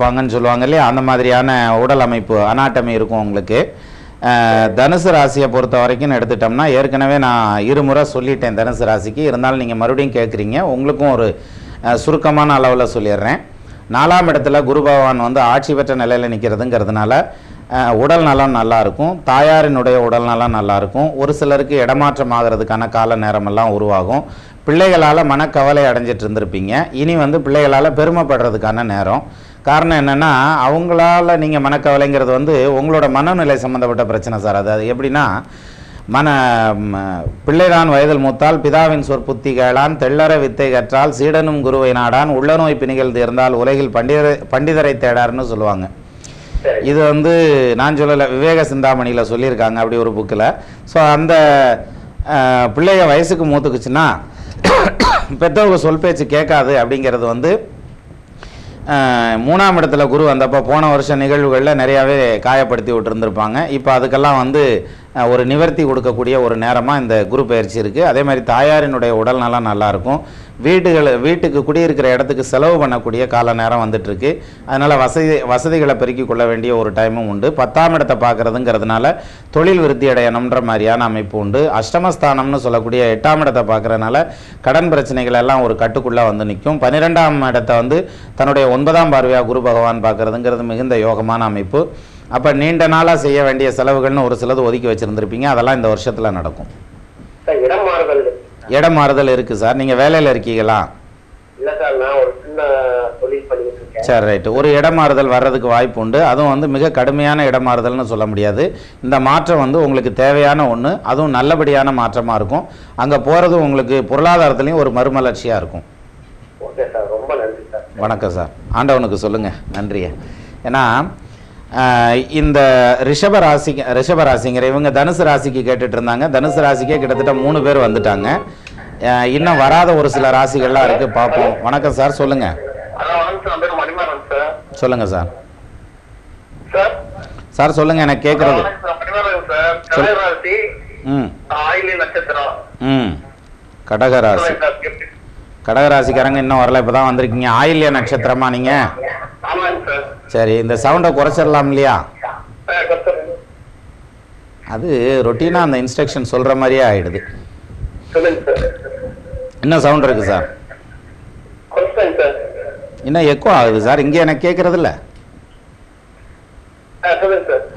இருப்பாங்கன்னு சொல்லுவாங்க இல்லையா? அந்த மாதிரியான உடல் அமைப்பு அனாட்டமி இருக்கும் உங்களுக்கு. தனுசு ராசியை பொறுத்த வரைக்கும் எடுத்துட்டோம்னா ஏற்கனவே நான் இருமுறை சொல்லிட்டேன் தனுசு ராசிக்கு. இருந்தாலும் நீங்கள் மறுபடியும் கேட்குறீங்க உங்களுக்கும் ஒரு சுருக்கமான அளவில் சொல்லிடுறேன். நாலாம் இடத்துல குரு பகவான் வந்து ஆட்சி பெற்ற நிலையில் நிற்கிறதுங்கிறதுனால உடல் நலம் நல்லாயிருக்கும் தாயாரினுடைய உடல் நலம் நல்லாயிருக்கும் ஒரு சிலருக்கு இடமாற்றம் ஆகிறதுக்கான கால நேரமெல்லாம் உருவாகும். பிள்ளைகளால் மனக்கவலை அடைஞ்சிட்டு இருந்திருப்பீங்க. இனி வந்து பிள்ளைகளால் பெருமைப்படுறதுக்கான நேரம். காரணம் என்னென்னா அவங்களால நீங்கள் மனக்கவலைங்கிறது வந்து உங்களோட மனநிலை சம்மந்தப்பட்ட பிரச்சனை சார். அது அது எப்படின்னா மன பிள்ளைதான் வயதில் மூத்தால் பிதாவின் சொற்புத்தி கேளான் தெள்ளற வித்தை கற்றால் சீடனும் குருவை நாடான் உள்ள நோய் பிணிகள் தீர்ந்தால் உலகில் பண்டிதரை பண்டிதரை தேடார்னு சொல்லுவாங்க. இது வந்து நான் சொல்லலை விவேக சிந்தாமணியில் சொல்லியிருக்காங்க அப்படி ஒரு புக்கில். ஸோ அந்த பிள்ளைய வயசுக்கு மூத்துக்குச்சுன்னா பெற்றவங்க சொல் பேச்சு கேட்காது அப்படிங்கிறது வந்து மூணாம் இடத்துல குரு வந்தப்போ போன வருஷ நிகழ்வுகளில் நிறையாவே காயப்படுத்தி விட்டுருந்துருப்பாங்க. இப்போ அதுக்கெல்லாம் வந்து ஒரு நிவர்த்தி கொடுக்கக்கூடிய ஒரு நேரமாக இந்த குரு பயிற்சி இருக்குது அதே மாதிரி தாயாரினுடைய உடல் நலம் நல்லாயிருக்கும் வீடுகள் வீட்டுக்கு குடியிருக்கிற இடத்துக்கு செலவு பண்ணக்கூடிய கால நேரம் வந்துட்டுருக்கு. அதனால் வசதி வசதிகளை பெருக்கிக் கொள்ள வேண்டிய ஒரு டைமும் உண்டு. பத்தாம் இடத்தை பார்க்குறதுங்கிறதுனால தொழில் விருத்தி அடையணுன்ற மாதிரியான அமைப்பு உண்டு. அஷ்டமஸ்தானம்னு சொல்லக்கூடிய எட்டாம் இடத்தை பார்க்குறதுனால கடன் பிரச்சனைகள் எல்லாம் ஒரு கட்டுக்குள்ளே வந்து நிற்கும். பன்னிரெண்டாம் இடத்தை வந்து தன்னுடைய ஒன்பதாம் பார்வையாக குரு பகவான் பார்க்குறதுங்கிறது மிகுந்த யோகமான அமைப்பு. அப்போ நீண்ட நாளாக செய்ய வேண்டிய செலவுகள்னு ஒரு சிலது ஒதுக்கி வச்சுருந்துருப்பீங்க. அதெல்லாம் இந்த வருஷத்தில் நடக்கும். இடம் மாறுதல் இடம் மாறுதல் இருக்குது சார். நீங்கள் வேலையில் இருக்கீங்களா? சார் ரைட்டு ஒரு இடமாறுதல் வர்றதுக்கு வாய்ப்பு உண்டு. அதுவும் வந்து மிக கடுமையான இடமாறுதல்னு சொல்ல முடியாது. இந்த மாற்றம் வந்து உங்களுக்கு தேவையான ஒன்று அதுவும் நல்லபடியான மாற்றமாக இருக்கும். அங்கே போகிறது உங்களுக்கு பொருளாதாரத்துலேயும் ஒரு மறுமலர்ச்சியாக இருக்கும். ஓகே சார் ரொம்ப நன்றி சார். வணக்கம் சார். ஆண்டவனுக்கு சொல்லுங்கள் நன்றியை. ஏன்னா இந்த ரிஷப ராசி ரிஷப ராசிங்கிற இவங்க தனுசு ராசிக்கு கேட்டுட்டு இருந்தாங்க தனுசு ராசிக்கே கிட்டத்தட்ட மூணு பேர் வந்துட்டாங்க. இன்னும் வராத ஒரு சில ராசிகள்லாம் இருக்குது பார்ப்போம். வணக்கம் சார் சொல்லுங்கள் ஹலோ வணக்கம் சார். சார். சொல்லுங்கள் சார். சார்? சார் சொல்லுங்கள் எனக்கு கேட்குறது ம். கடகராசி சொல்லுங்க? கடகராசிக்காரங்க இன்னும் வரல. இப்போ தான் வந்திருக்கீங்க. ஆயில்ய நட்சத்திரமா நீங்கள் சரி இந்த சவுண்டை குறைச்சிடலாம் இல்லையா? அது ரொட்டீனாக அந்த இன்ஸ்ட்ரக்ஷன் சொல்கிற மாதிரியே ஆகிடுது என்ன இன்னும் சவுண்ட் இருக்குது சார் என்ன இன்னும் எக்கோ ஆகுது சார் இங்கே எனக்கு கேட்குறதில்ல ஆ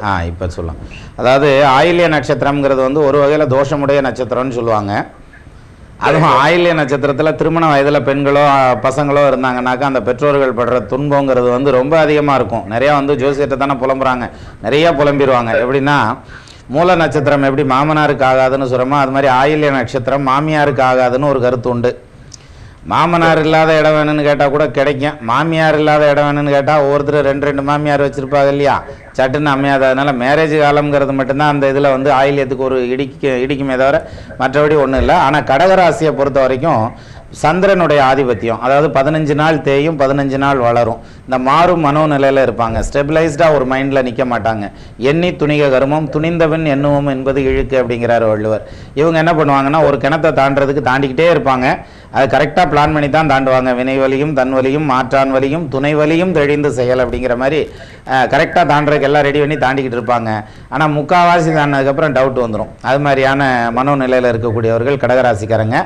ஆ இப்போ சொல்லலாம். அதாவது ஆயில்ய நட்சத்திரம்ங்கிறது வந்து ஒரு வகையில் தோஷமுடைய நட்சத்திரம்னு சொல்லுவாங்க. அதுவும் ஆயில்ய நட்சத்திரத்தில் திருமண வயதில் பெண்களோ பசங்களோ இருந்தாங்கனாக்கா அந்த பெற்றோர்கள் படுற துன்பங்கிறது வந்து ரொம்ப அதிகமாக இருக்கும். நிறையா வந்து ஜோசியத்தை தானே புலம்புறாங்க. நிறையா புலம்பிடுவாங்க. எப்படின்னா மூல நட்சத்திரம் எப்படி மாமனாருக்கு ஆகாதுன்னு சொல்கிறோமோ அது மாதிரி ஆயில்ய நட்சத்திரம் மாமியாருக்கு ஆகாதுன்னு ஒரு கருத்து உண்டு. மாமனார் இல்லாத இடம் வேணும்னு கேட்டால் கூட கிடைக்கும். மாமியார் இல்லாத இடம் வேணும்னு கேட்டால் ஒவ்வொருத்தர் ரெண்டு ரெண்டு மாமியார் வச்சுருப்பாங்க இல்லையா? சட்டுன்னு அமையாது. அதனால் மேரேஜ் காலம்ங்கிறது மட்டும்தான் அந்த இதில் வந்து ஆயில்யத்துக்கு ஒரு இடிக்க இடிக்குமே தவிர மற்றபடி ஒன்றும் இல்லை. ஆனால் கடகராசியை பொறுத்த வரைக்கும் சந்திரனுடைய ஆதிபத்தியம். அதாவது பதினஞ்சு நாள் தேயும் பதினஞ்சு நாள் வளரும். இந்த மாறும் மனோநிலையில் இருப்பாங்க. ஸ்டெபிளைஸ்டாக ஒரு மைண்டில் நிற்க மாட்டாங்க. எண்ணி துணிக கருமம் துணிந்தவன் எண்ணுவோம் என்பது இழுக்கு அப்படிங்கிறார் வள்ளுவர். இவங்க என்ன பண்ணுவாங்கன்னா ஒரு கிணத்தை தாண்டறதுக்கு தாண்டிக்கிட்டே இருப்பாங்க. அது கரெக்டாக பிளான் பண்ணி தான் தாண்டுவாங்க. வினை வலியும் தன் வலியும் மாற்றான் வலியும் துணை வலியும் தெளிந்து செயல் அப்படிங்கிற மாதிரி கரெக்டாக தாண்டுறதுக்கு எல்லாம் ரெடி பண்ணி தாண்டிக்கிட்டு இருப்பாங்க. ஆனால் முக்காவாசி தாண்டினதுக்கப்புறம் டவுட் வந்துடும் அது மாதிரியான மனோநிலையில் இருக்கக்கூடியவர்கள் கடகராசிக்காரங்க.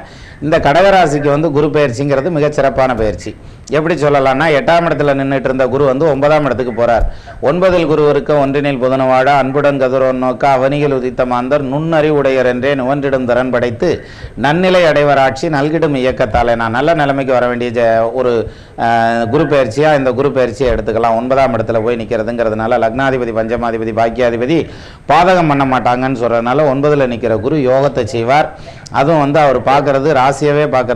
இந்த கடகராசிக்கு வந்து குரு பயிற்சிங்கிறது மிகச்சிறப்பான பயிற்சி. எப்படி சொல்லலாம்னா எட்டாம் இடத்துல நின்றுட்டு இருந்த குரு வந்து ஒன்பதாம் இடத்துக்கு போகிறார் ஒன்பதில் குரு இருக்க ஒன்றினில் புதனவாட அன்புடன் கதிரோன் நோக்க அவனிகள் உதித்த மாந்தர் நுண்ணறிவுடையர் என்றே நுவன்றிடும் திறன் படைத்து நன்னிலை அடைவர் ஆட்சி நல்கிடும் இயக்கத்தால் நான் நல்ல நிலைமைக்கு வர வேண்டிய ஒரு குரு பயிற்சியாக இந்த குரு பயிற்சியை எடுத்துக்கலாம். ஒன்பதாம் இடத்துல போய் நிற்கிறதுங்கிறதுனால லக்னாதிபதி பஞ்சமாதிபதி பாக்கியாதிபதி பாதகம் பண்ண மாட்டாங்கன்னு சொல்றதுனால ஒன்பதுல நிற்கிற குரு யோகத்தை செய்வார். அதுவும் வந்து அவர் பார்க்கறது ராசியவே பார்க்கறது